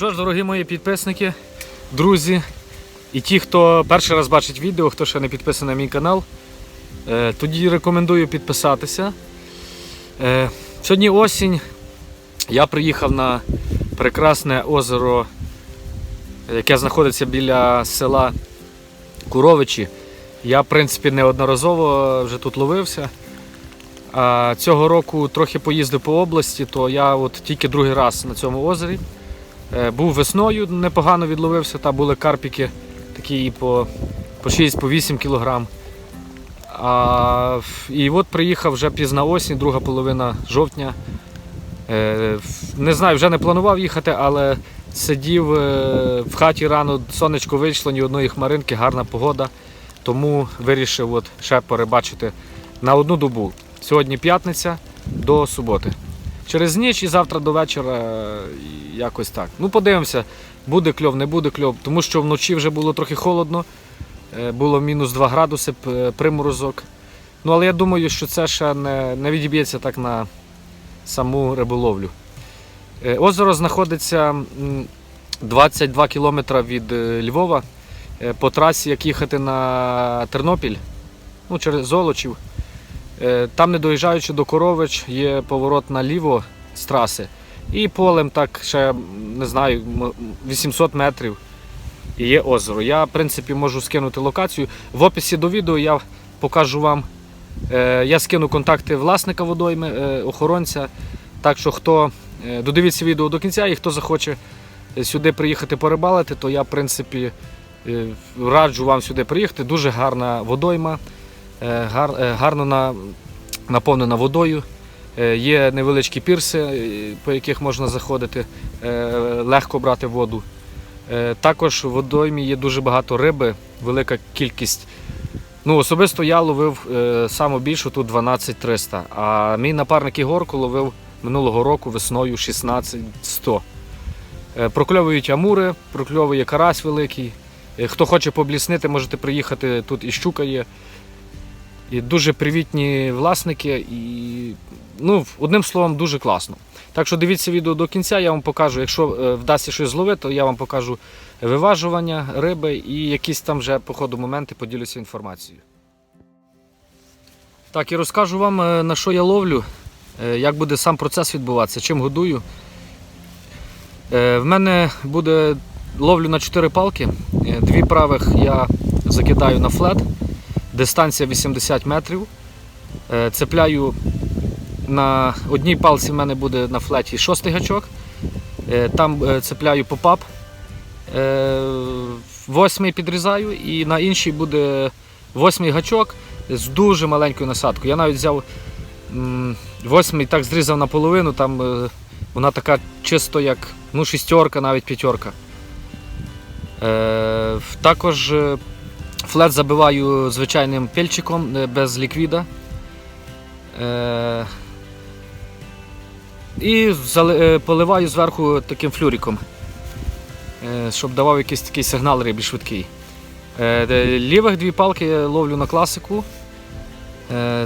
що ж, дорогі мої підписники, друзі і ті, хто перший раз бачить відео, хто ще не підписаний на мій канал, е, тоді рекомендую підписатися. Е, Сьогодні осінь. Я приїхав на прекрасне озеро, яке знаходиться біля села Куровичі. Я, в принципі, неодноразово вже тут ловився. А цього року трохи поїздив по області, то я от тільки другий раз на цьому озері. Е, Був весною, непогано відловився, там були карпіки такі і по, по 6-8 кілограм. А, і от приїхав вже пізна осінь, друга половина жовтня. Е, Не знаю, вже не планував їхати, але сидів е, в хаті рано, сонечко вийшло, ні одної хмаринки, гарна погода. Тому вирішив от ще перебачити на одну добу. Сьогодні п'ятниця до суботи. Через ніч і завтра до вечора е, якось так. Ну, подивимося, буде кльов, не буде кльов, тому що вночі вже було трохи холодно, е, було мінус 2 градуси, п- приморозок. Ну, але я думаю, що це ще не, не відіб'ється так на саму риболовлю. Е, Озеро знаходиться 22 кілометри від е, Львова. Е, По трасі, як їхати на Тернопіль, ну, через Золочів. Е, Там, не доїжджаючи до Корович, є поворот наліво з траси. І полем так ще, не знаю, 800 метрів і є озеро. Я, в принципі, можу скинути локацію. В описі до відео я покажу вам. е, Я скину контакти власника водойми, е, охоронця. Так що хто додивіться відео до кінця і хто захоче сюди приїхати порибалити, то я, в принципі, раджу вам сюди приїхати. Дуже гарна водойма, гарно на, наповнена водою. Е, Є невеличкі пірси, е, по яких можна заходити, е, легко брати воду. Е, Також в водоймі є дуже багато риби, велика кількість. Ну, особисто я ловив е, саме більше тут 12300, а мій напарник Ігорко ловив минулого року весною 16100. Е, Прокльовують амури, прокльовує карась великий. Е, Хто хоче побліснити, можете приїхати, тут і щука є. І дуже привітні власники, і ну, одним словом, дуже класно. Так що дивіться відео до кінця, я вам покажу, якщо е, вдасться щось зловити, то я вам покажу виважування риби і якісь там вже по ходу моменти поділюся інформацією. Так, і розкажу вам, е, на що я ловлю, е, як буде сам процес відбуватися, чим годую. В мене буде ловлю на 4 палки. Дві правих я закидаю на флет, дистанція 80 метрів. Е, Цепляю на одній палці в мене буде на флеті шостий гачок. Е, Там е, цепляю попап. Восьмий підрізаю і на іншій буде восьмий гачок з дуже маленькою насадкою. Я навіть взяв восьмий, так зрізав наполовину, там вона така чисто як ну, шістерка, навіть п'ятерка. Також флет забиваю звичайним пельчиком е, без ліквіда. Е, І е, поливаю зверху таким флюриком, е, щоб давав якийсь такий сигнал рибі швидкий. Лівих дві палки ловлю на класику.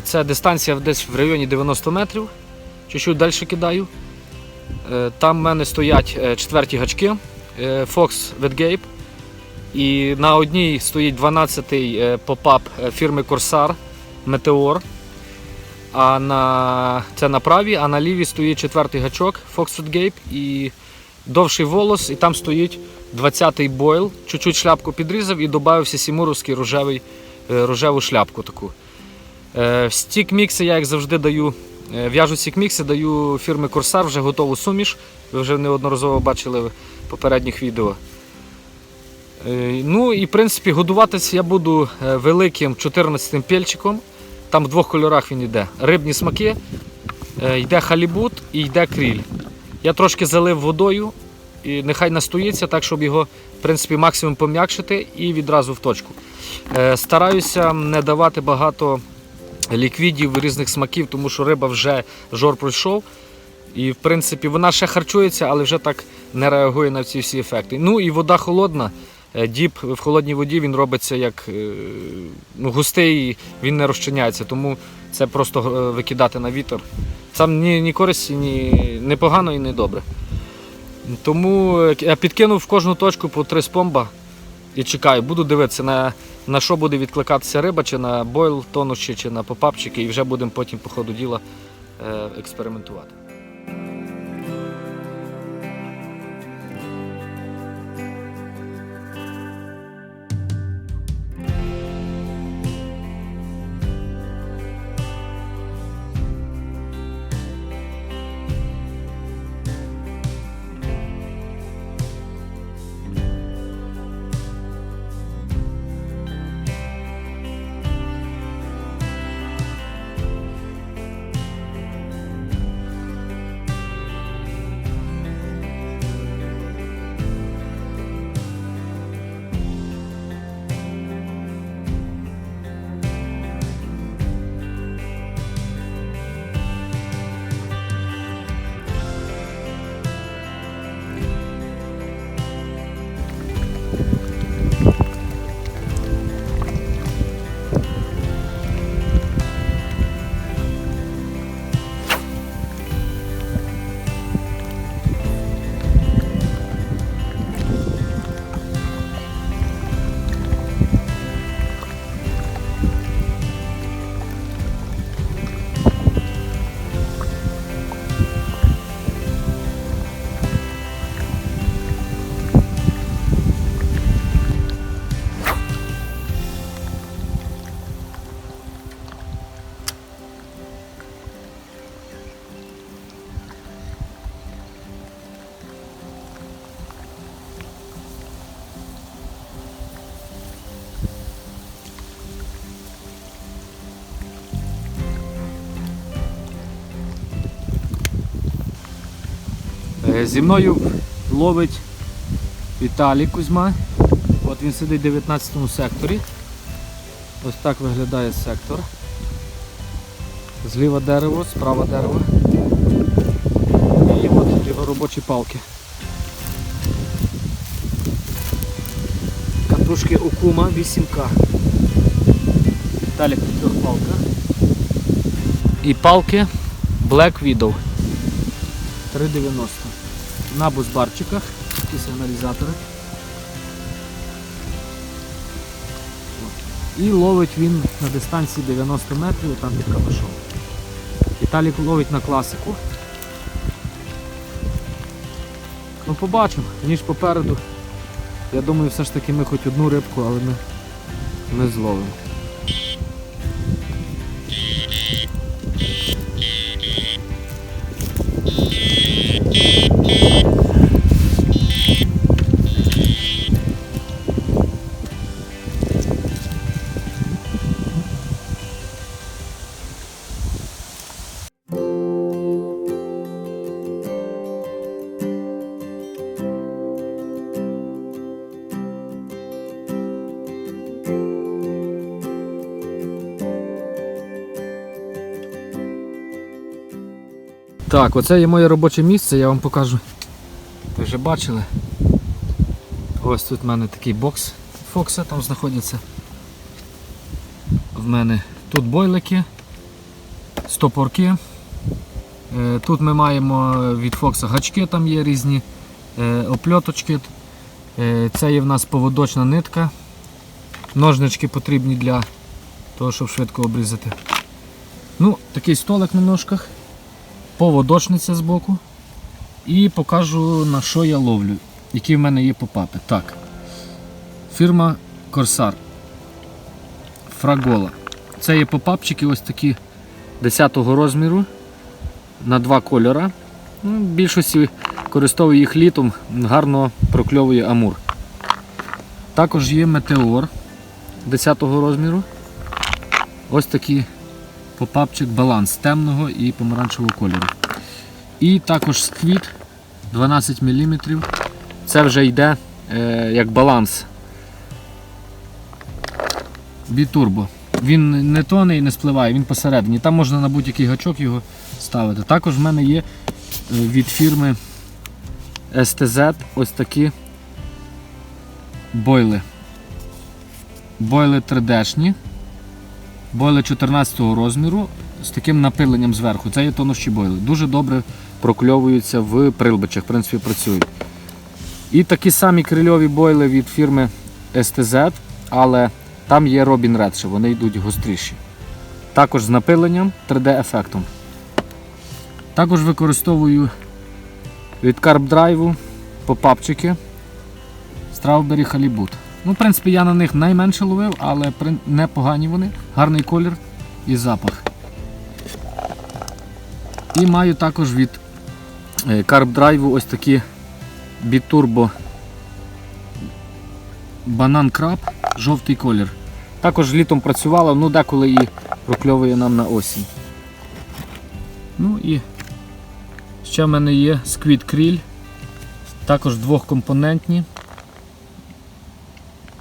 Це дистанція десь в районі 90 метрів. Чуть-чуть далі кидаю. Там в мене стоять четверті гачки Fox Wetgape. І на одній стоїть 12-й е, попап е, фірми Corsair Meteor. А на, це на правій, а на лівій стоїть четвертий гачок Fox Wetgape і довший волос, і там стоїть 20-й бойл. Чуть-чуть шляпку підрізав і додався сімуровський рожевий, е, рожеву шляпку таку. Стік мікси я, як завжди, даю. В'яжу стік мікси, даю фірми Corsair вже готову суміш. Ви вже неодноразово бачили в попередніх відео. Е, Ну і в принципі годуватися я буду е, великим 14-м пельчиком. Там в двох кольорах він йде. Рибні смаки, е, йде халібут і йде кріль. Я трошки залив водою, і нехай настоїться так, щоб його в принципі, максимум пом'якшити і відразу в точку. Стараюся не давати багато ліквідів різних смаків, тому що риба вже жор пройшов. І в принципі вона ще харчується, але вже так не реагує на ці всі ефекти. Ну і вода холодна. Е, Діп в холодній воді він робиться як е, ну, густий, він не розчиняється, тому це просто е, викидати на вітер. Там ні, ні користі, ні, ні погано і не добре. Тому я підкинув в кожну точку по три спомба і чекаю. Буду дивитися, на, на що буде відкликатися риба, чи на бойл тонущий, чи на попапчики, і вже будемо потім по ходу діла експериментувати. Зі мною ловить Віталій Кузьма. От він сидить в 19 секторі. Ось так виглядає сектор. Зліва дерево, справа дерево. І от його робочі палки. Катушки Окума 8К. Віталік на трьох палках. І палки Black Widow. 3,90. На бузбарчиках, такі сигналізатори. І ловить він на дистанції 90 метрів, там під камешом. Віталік ловить на класику. Ну побачимо, ніж попереду. Я думаю, все ж таки ми хоч одну рибку, але ми, ми зловимо. Так, оце є моє робоче місце, я вам покажу. Ви вже бачили. Ось тут в мене такий бокс Фокса, там знаходяться. В мене тут бойлики, стопорки. Е, Тут ми маємо від Фокса гачки, там є різні е, опльоточки. Е, Це є в нас поводочна нитка. Ножнички потрібні для того, щоб швидко обрізати. Ну, Такий столик на ножках поводочниця збоку. І покажу на що я ловлю, які в мене є попапи. Так. Фірма Корсар. Фрагола. Це є попапчики ось такі 10-го розміру на два кольора. Ну, в більшості користовую їх літом, гарно прокльовує амур. Також є метеор 10-го розміру. Ось такий попапчик баланс темного і помаранчевого кольору. І також сквіт 12 мм. Це вже йде е, як баланс. Бітурбо. Він не тоне і не спливає, він посередині. Там можна на будь-який гачок його ставити. Також в мене є е, від фірми STZ ось такі бойли. Бойли 3D-шні. Бойли 14 розміру з таким напиленням зверху. Це є тонущі бойли. Дуже добре прокльовуються в прилбичах, в принципі, працюють. І такі самі крильові бойли від фірми STZ, але там є Robin Red, вони йдуть гостріші. Також з напиленням 3D-ефектом. Також використовую від Carb Drive попапчики Strawberry Halibut. Ну, в принципі, я на них найменше ловив, але непогані вони, гарний колір і запах. І маю також від е, Carb Drive ось такі Biturbo Банан Краб, жовтий колір. Також літом працювала, ну деколи і прокльовує нам на осінь. Ну і ще в мене є Squid Krill, також двохкомпонентні,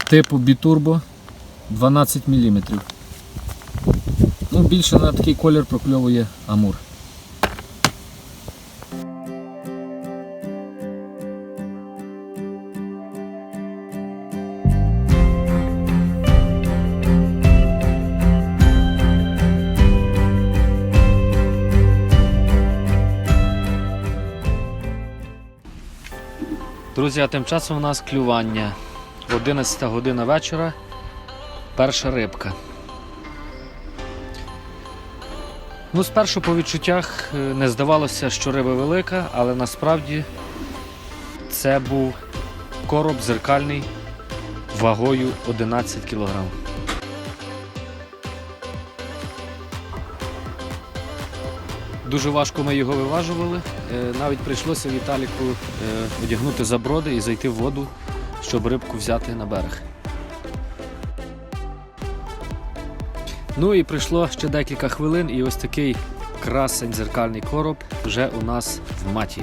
типу Biturbo 12 мм. Ну, більше на такий колір прокльовує Амур. Друзі, а тим часом у нас клювання. 11 година вечора. Перша рибка. Ну, спершу по відчуттях е, не здавалося, що риба велика, але насправді це був короб зеркальний вагою 11 кг. Дуже важко ми його виважували. Е, Навіть прийшлося Віталіку е, одягнути заброди і зайти в воду, щоб рибку взяти на берег. Ну і прийшло ще декілька хвилин, і ось такий красень зеркальний короб вже у нас в маті.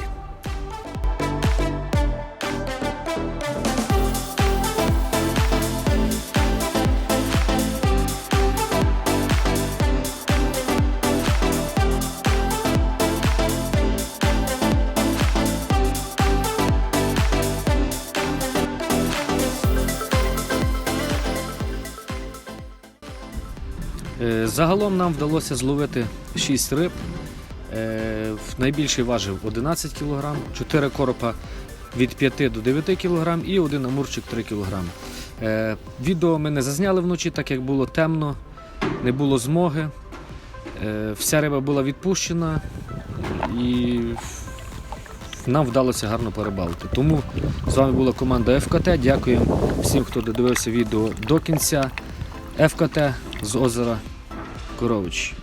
Загалом нам вдалося зловити 6 риб. Е, Найбільший важив 11 кг, 4 коропа від 5 до 9 кг і один амурчик 3 кг. Е, Відео ми не зазняли вночі, так як було темно, не було змоги. Е, Вся риба була відпущена і нам вдалося гарно порибалити. Тому з вами була команда ФКТ. Дякуємо всім, хто додивився відео до кінця. ФКТ з озера Корович.